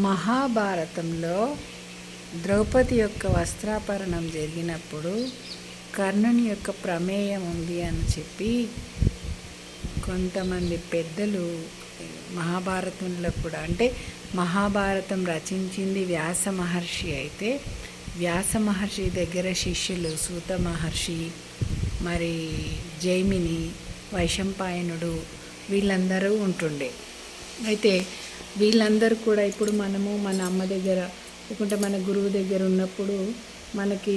మహాభారతంలో ద్రౌపది యొక్క వస్త్రాపరణం జరిగినప్పుడు కర్ణుని యొక్క ప్రమేయం ఉంది అని చెప్పి కొంతమంది పెద్దలు మహాభారతంలో కూడా అంటే మహాభారతం రచించింది వ్యాస మహర్షి అయితే వ్యాస మహర్షి దగ్గర శిష్యులు సూత మహర్షి మరి జైమిని వైశంపాయనుడు వీళ్ళందరూ ఉంటుండే. అయితే వీళ్ళందరూ కూడా ఇప్పుడు మనము మన అమ్మ దగ్గర లేకుంటే మన గురువు దగ్గర ఉన్నప్పుడు మనకి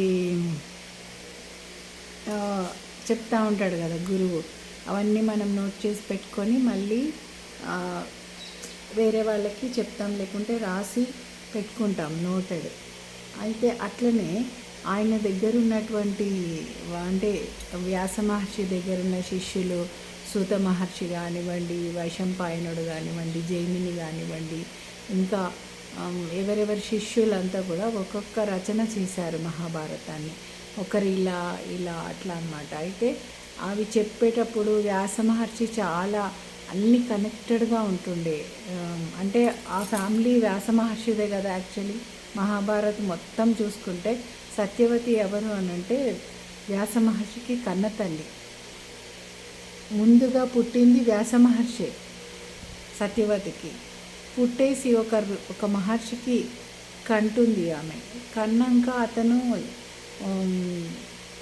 చెప్తా ఉంటాడు కదా గురువు. అవన్నీ మనం నోట్ చేసి పెట్టుకొని మళ్ళీ వేరే వాళ్ళకి చెప్తాం లేకుంటే రాసి పెట్టుకుంటాం నోటెడ్. అయితే అట్లనే ఆయన దగ్గర ఉన్నటువంటి అంటే వ్యాస మహర్షి దగ్గర ఉన్న శిష్యులు సూత మహర్షి కానివ్వండి వైశంపాయనుడు కానివ్వండి జైమిని కానివ్వండి ఇంకా ఎవరెవరి శిష్యులంతా కూడా ఒక్కొక్క రచన చేశారు మహాభారతాన్ని. ఒకరు ఇలా ఇలా అట్లా అన్నమాట. అయితే అవి చెప్పేటప్పుడు వ్యాస మహర్షి చాలా అన్ని కనెక్టెడ్గా ఉంటుండే. అంటే ఆ ఫ్యామిలీ వ్యాస మహర్షిదే కదా యాక్చువల్లీ. మహాభారత్ మొత్తం చూసుకుంటే సత్యవతి ఎవరు అని అంటే వ్యాస మహర్షికి కన్న తల్లి ముందుగా పుట్టింది వ్యాస మహర్షి సత్యవతికి. పుట్టేసి ఒక ఒక మహర్షికి కంటుంది ఆమె. కన్నాక అతను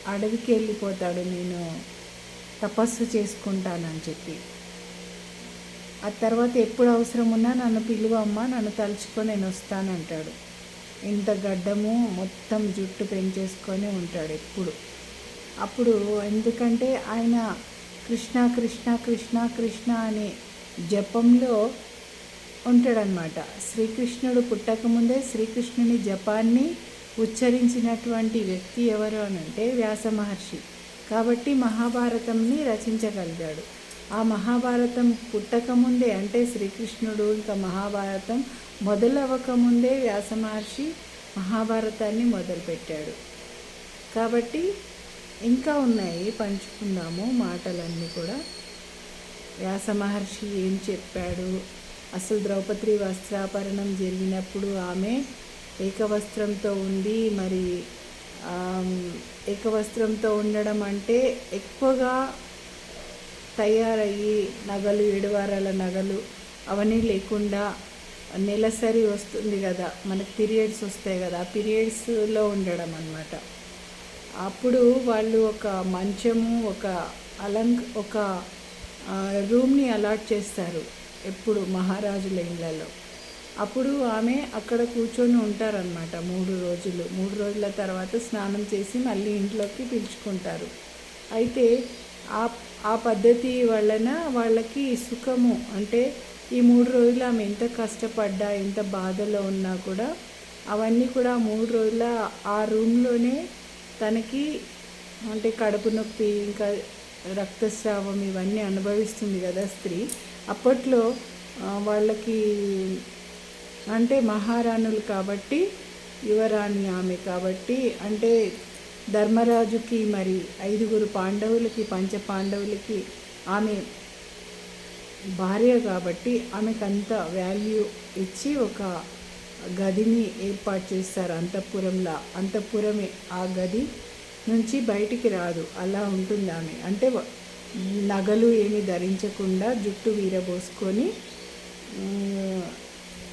అడవికి వెళ్ళిపోతాడు నేను తపస్సు చేసుకుంటానని చెప్పి. ఆ తర్వాత ఎప్పుడు అవసరం ఉన్నా నన్ను పిలువమ్మా నన్ను తలుచుకొని నేను వస్తానంటాడు. ఇంత గడ్డము మొత్తం జుట్టు పెంచేసుకొని ఉంటాడు ఎప్పుడు. అప్పుడు ఎందుకంటే ఆయన కృష్ణ కృష్ణ కృష్ణ కృష్ణ అనే జపంలో ఉంటాడనమాట శ్రీకృష్ణుడు పుట్టకముందే శ్రీకృష్ణుని జపాన్ని ఉచ్చరించినటువంటి వ్యక్తి ఎవరు అని అంటే వ్యాస మహర్షి. కాబట్టి మహాభారతంని రచించగలిగాడు. ఆ మహాభారతం పుట్టకముందే అంటే శ్రీకృష్ణుడు ఇంకా మహాభారతం మొదలవ్వకముందే వ్యాస మహర్షి మహాభారతాన్ని మొదలుపెట్టాడు. కాబట్టి ఇంకా ఉన్నాయి పంచుకుందాము మాటలన్నీ కూడా. వ్యాస మహర్షి ఏం చెప్పాడు? అసలు ద్రౌపది వస్త్రాపరణం జరిగినప్పుడు ఆమె ఏకవస్త్రంతో ఉంది మరి ఏకవస్త్రంతో ఉండడం అంటే ఎక్కువగా తయారయ్యి నగలు ఏడువారాల నగలు అవన్నీ లేకుండా నెలసరి వస్తుంది కదా మనకి పీరియడ్స్ వస్తాయి కదా ఆ పీరియడ్స్లో ఉండడం అన్నమాట. అప్పుడు వాళ్ళు ఒక మంచము ఒక అలంక ఒక రూమ్ని అలాట్ చేస్తారు ఎప్పుడు మహారాజుల ఇళ్ళలో. అప్పుడు ఆమె అక్కడ కూర్చొని ఉంటారనమాట మూడు రోజులు. మూడు రోజుల తర్వాత స్నానం చేసి మళ్ళీ ఇంట్లోకి పిలుచుకుంటారు. అయితే ఆ ఆ పద్ధతి వలన వాళ్ళకి సుఖము. అంటే ఈ మూడు రోజులు ఆమె ఎంత కష్టపడ్డా ఎంత బాధలో ఉన్నా కూడా అవన్నీ కూడా మూడు రోజుల ఆ రూమ్లోనే తనకి అంటే కడుపు నొప్పి ఇంకా రక్తస్రావం ఇవన్నీ అనుభవిస్తుంది కదా స్త్రీ. అప్పట్లో వాళ్ళకి అంటే మహారాణులు కాబట్టి యువరాణి ఆమె కాబట్టి అంటే ధర్మరాజుకి మరి ఐదుగురు పాండవులకి పంచ పాండవులకి ఆమె భార్య కాబట్టి ఆమెకు అంత వాల్యూ ఇచ్చి ఒక గదిని ఏర్పాటు చేస్తారు అంతఃపురంలా. అంతఃపురమే. ఆ గది నుంచి బయటికి రాదు. అలా ఉంటుంది ఆమె. అంటే నగలు ఏమి ధరించకుండా జుట్టు వీరబోసుకొని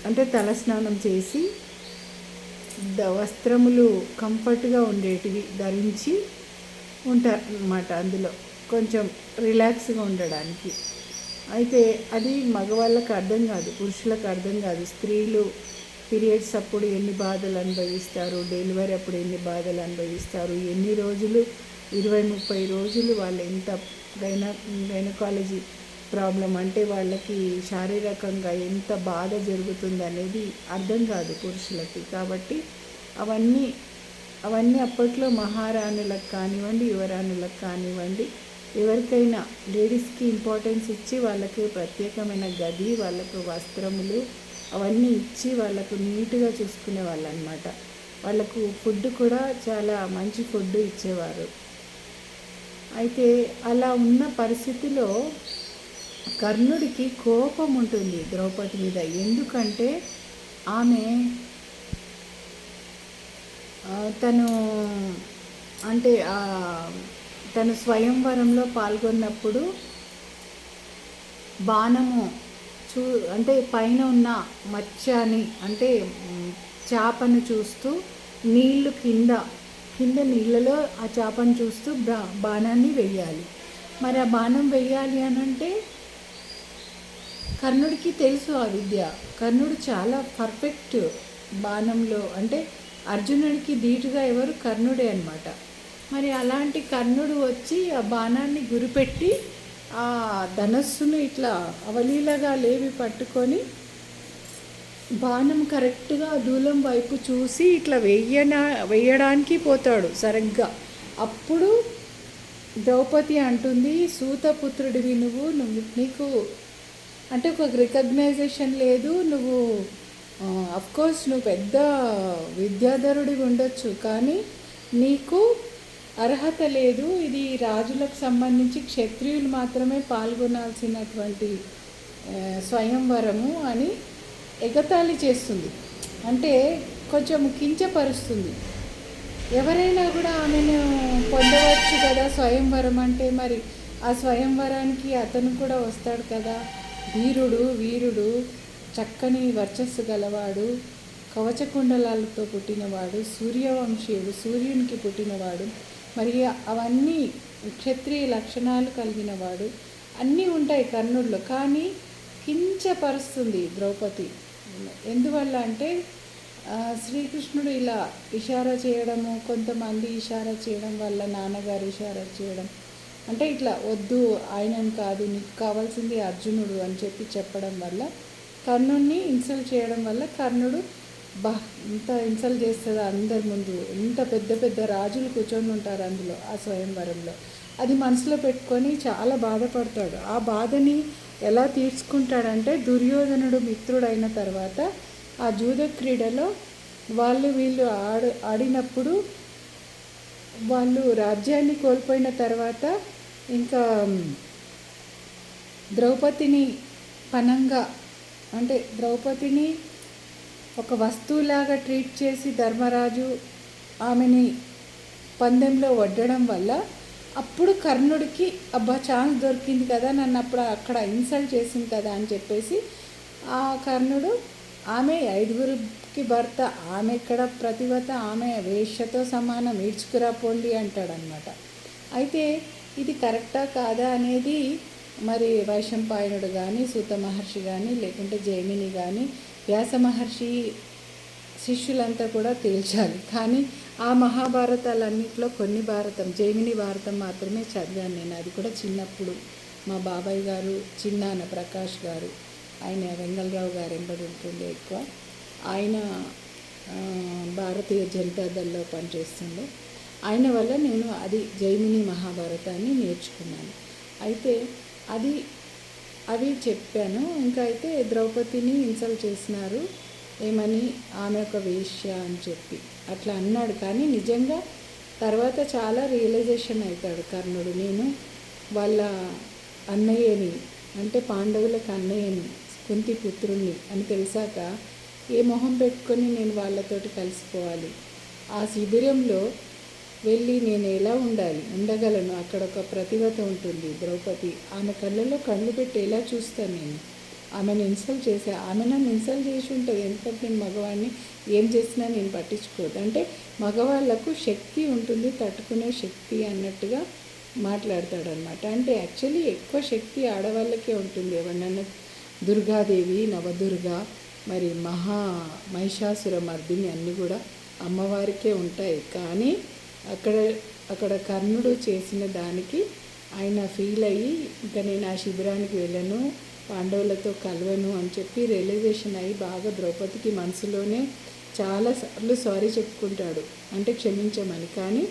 అంటే తలస్నానం చేసి ద వస్త్రములు కంఫర్ట్గా ఉండేటివి ధరించి ఉంటారు అన్నమాట అందులో. కొంచెం రిలాక్స్గా ఉండడానికి. అయితే అది మగవాళ్ళకి అర్థం కాదు. పురుషులకు అర్థం కాదు. స్త్రీలు పీరియడ్స్ అప్పుడు ఎన్ని బాధలు అనుభవిస్తారు? డెలివరీ అప్పుడు ఎన్ని బాధలు అనుభవిస్తారు? ఎన్ని రోజులు? ఇరవై ముప్పై రోజులు వాళ్ళు ఎంత గైన గైనకాలజీ ప్రాబ్లం అంటే వాళ్ళకి శారీరకంగా ఎంత బాధ జరుగుతుంది అనేది అర్థం కాదు పురుషులకి. కాబట్టి అవన్నీ అవన్నీ అప్పట్లో మహారాణులకు కానివ్వండి యువరాణులకు కానివ్వండి ఎవరికైనా లేడీస్కి ఇంపార్టెన్స్ ఇచ్చి వాళ్ళకి ప్రత్యేకమైన గది వాళ్ళకు వస్త్రములు అవన్నీ ఇచ్చి వాళ్ళకు నీట్గా చూసుకునే వాళ్ళు అనమాట వాళ్ళకు ఫుడ్ కూడా చాలా మంచి ఫుడ్ ఇచ్చేవారు. అయితే అలా ఉన్న పరిస్థితిలో కర్ణుడికి కోపం ఉంటుంది ద్రౌపది మీద. ఎందుకంటే ఆమె తను అంటే తను స్వయంవరంలో పాల్గొన్నప్పుడు బాణము చూ అంటే పైన ఉన్న మచ్చని అంటే చేపను చూస్తూ నీళ్ళు కింద కింద నీళ్ళలో ఆ చేపను చూస్తూ బా బాణాన్ని వెయ్యాలి. మరి ఆ బాణం వెయ్యాలి అని అంటే కర్ణుడికి తెలుసు ఆ విద్య. కర్ణుడు చాలా పర్ఫెక్ట్ బాణంలో అంటే అర్జునుడికి ధీటుగా ఎవరు కర్ణుడే అనమాట మరి అలాంటి కర్ణుడు వచ్చి ఆ బాణాన్ని గురిపెట్టి ఆ ధనస్సును ఇట్లా అవలీలగా లేవి పట్టుకొని బాణం కరెక్ట్గా దూలం వైపు చూసి ఇట్లా వెయ్యనా వేయడానికి పోతాడు సరిగ్గా. అప్పుడు ద్రౌపది అంటుంది సూతపుత్రుడివి నువ్వు నువ్వు నీకు అంటే ఒక రికగ్నైజేషన్ లేదు నువ్వు అఫ్కోర్స్ నువ్వు పెద్ద విద్యాధరుడివి ఉండొచ్చు కానీ నీకు అర్హత లేదు. ఇది రాజులకు సంబంధించి క్షత్రియులు మాత్రమే పాల్గొనాల్సినటువంటి స్వయంవరము అని ఎగతాళి చేస్తుంది. అంటే కొంచెం కించపరుస్తుంది. ఎవరైనా కూడా ఆమెను పొందవచ్చు కదా స్వయంవరం అంటే మరి. ఆ స్వయంవరానికి అతను కూడా వస్తాడు కదా. ధీరుడు వీరుడు చక్కని వర్చస్సు గలవాడు కవచకుండలాలతో పుట్టినవాడు సూర్యవంశీయుడు సూర్యునికి పుట్టినవాడు మరి అవన్నీ క్షత్రియ లక్షణాలు కలిగినవాడు అన్నీ ఉంటాయి కర్ణుడిలో కానీ కించపరుస్తుంది ద్రౌపది. ఎందువల్ల అంటే శ్రీకృష్ణుడు ఇలా ఇషారా చేయడము కొంతమంది ఇషారా చేయడం వల్ల నాన్నగారు ఇషారా చేయడం. అంటే ఇట్లా వద్దు ఆయనని కాదు నీకు కావాల్సింది అర్జునుడు అని చెప్పి చెప్పడం వల్ల కర్ణుడిని ఇన్సల్ట్ చేయడం వల్ల కర్ణుడు బా ఇంత ఇన్సల్ట్ చేస్తుందా అందరి ముందు? ఇంత పెద్ద పెద్ద రాజులు కూర్చొని ఉంటారు అందులో ఆ స్వయంవరంలో. అది మనసులో పెట్టుకొని చాలా బాధపడతాడు. ఆ బాధని ఎలా తీర్చుకుంటాడంటే దుర్యోధనుడు మిత్రుడైన తర్వాత ఆ జూద క్రీడలో వాళ్ళు వీళ్ళు ఆడ ఆడినప్పుడు వాళ్ళు రాజ్యాన్ని కోల్పోయిన తర్వాత ఇంకా ద్రౌపదిని పనంగా అంటే ద్రౌపదిని ఒక వస్తువులాగా ట్రీట్ చేసి ధర్మరాజు ఆమెని పందెంలో వడ్డడం వల్ల అప్పుడు కర్ణుడికి అబ్బా ఛాన్స్ దొరికింది కదా నన్ను అప్పుడు అక్కడ ఇన్సల్ట్ చేసింది కదా అని చెప్పేసి ఆ కర్ణుడు ఆమె ఐదుగురికి భర్త ఆమె ఇక్కడ ప్రతివత ఆమె వేష్యతో సమానం ఈడ్చుకురా పోండి అంటాడనమాట అయితే ఇది కరెక్టా కాదా అనేది మరి వైశంపాయనుడు కానీ సూత మహర్షి కానీ లేకుంటే జైమిని కానీ వ్యాస మహర్షి శిష్యులంతా కూడా తేల్చాలి. కానీ ఆ మహాభారతాలన్నింటిలో కొన్ని భారతం జైమిని భారతం మాత్రమే చదివాను నేను. అది కూడా చిన్నప్పుడు. మా బాబాయ్ గారు చిన్నాన్న ప్రకాష్ గారు ఆయన వెంగళరావు గారు ఎంబడి ఉంటుండే ఎక్కువ. ఆయన భారతీయ జనతా దళలో పనిచేస్తుండే. ఆయన వల్ల నేను అది జైమిని మహాభారతాన్ని నేర్చుకున్నాను. అయితే అది అవి చెప్పాను. ఇంకా అయితే ద్రౌపదిని ఇన్సల్ట్ చేసినారు. ఏమని? ఆమె ఒక వేష్య అని చెప్పి. అట్లా అన్నాడు. కానీ నిజంగా తర్వాత చాలా రియలైజేషన్ అవుతాడు కర్ణుడు. నేను వాళ్ళ అన్నయ్యని అంటే పాండవులకు అన్నయ్యని కుంతి పుత్రుణ్ణి అని తెలిసాక ఏ మొహం పెట్టుకొని నేను వాళ్ళతోటి కలిసిపోవాలి? ఆ శిబిరంలో వెళ్ళి నేను ఎలా ఉండాలి? ఉండగలను. అక్కడ ఒక ప్రతిభత ఉంటుంది. ద్రౌపది ఆమె కళ్ళలో కళ్ళు పెట్టి ఎలా చూస్తాను నేను? ఆమెను ఇన్సల్ట్ చేసా ఆమె నన్ను ఇన్సల్ట్ చేసి ఉంటుంది ఎందుకంటే నేను మగవాడిని ఏం చేసినా నేను పట్టించుకోదు. అంటే మగవాళ్ళకు శక్తి ఉంటుంది తట్టుకునే శక్తి అన్నట్టుగా మాట్లాడతాడనమాట అంటే యాక్చువల్లీ ఎక్కువ శక్తి ఆడవాళ్ళకే ఉంటుంది. ఎవరినన్నా దుర్గాదేవి నవదుర్గ మరి మహా మహిషాసుర మర్దిని అన్నీ కూడా అమ్మవారికే ఉంటాయి. కానీ అక్కడ అక్కడ కర్ణుడు చేసిన దానికి ఆయన ఫీల్ అయ్యి ఇంకా నేను ఆ శిబిరానికి వెళ్ళను పాండవులతో కలవను అని చెప్పి రియలైజేషన్ అయ్యి బాగా ద్రౌపదికి మనసులోనే చాలాసార్లు సారీ చెప్పుకుంటాడు. అంటే క్షమించమని. కానీ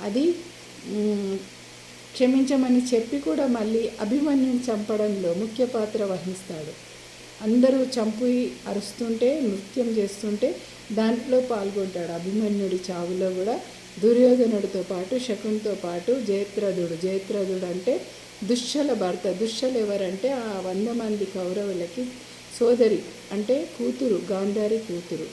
అది క్షమించమని చెప్పి కూడా మళ్ళీ అభిమన్యుని చంపడంలో ముఖ్య పాత్ర వహిస్తాడు. అందరూ చంపి అరుస్తుంటే నృత్యం చేస్తుంటే దాంట్లో పాల్గొంటాడు అభిమన్యుడి చావులో కూడా. దుర్యోధనుడితో పాటు శకునితో పాటు జయత్రథుడు జయత్రథుడు అంటే దుశ్శల భర్త. దుశ్శలు ఎవరంటే ఆ వంద మంది కౌరవులకి సోదరి అంటే కూతురు గాంధారి కూతురు.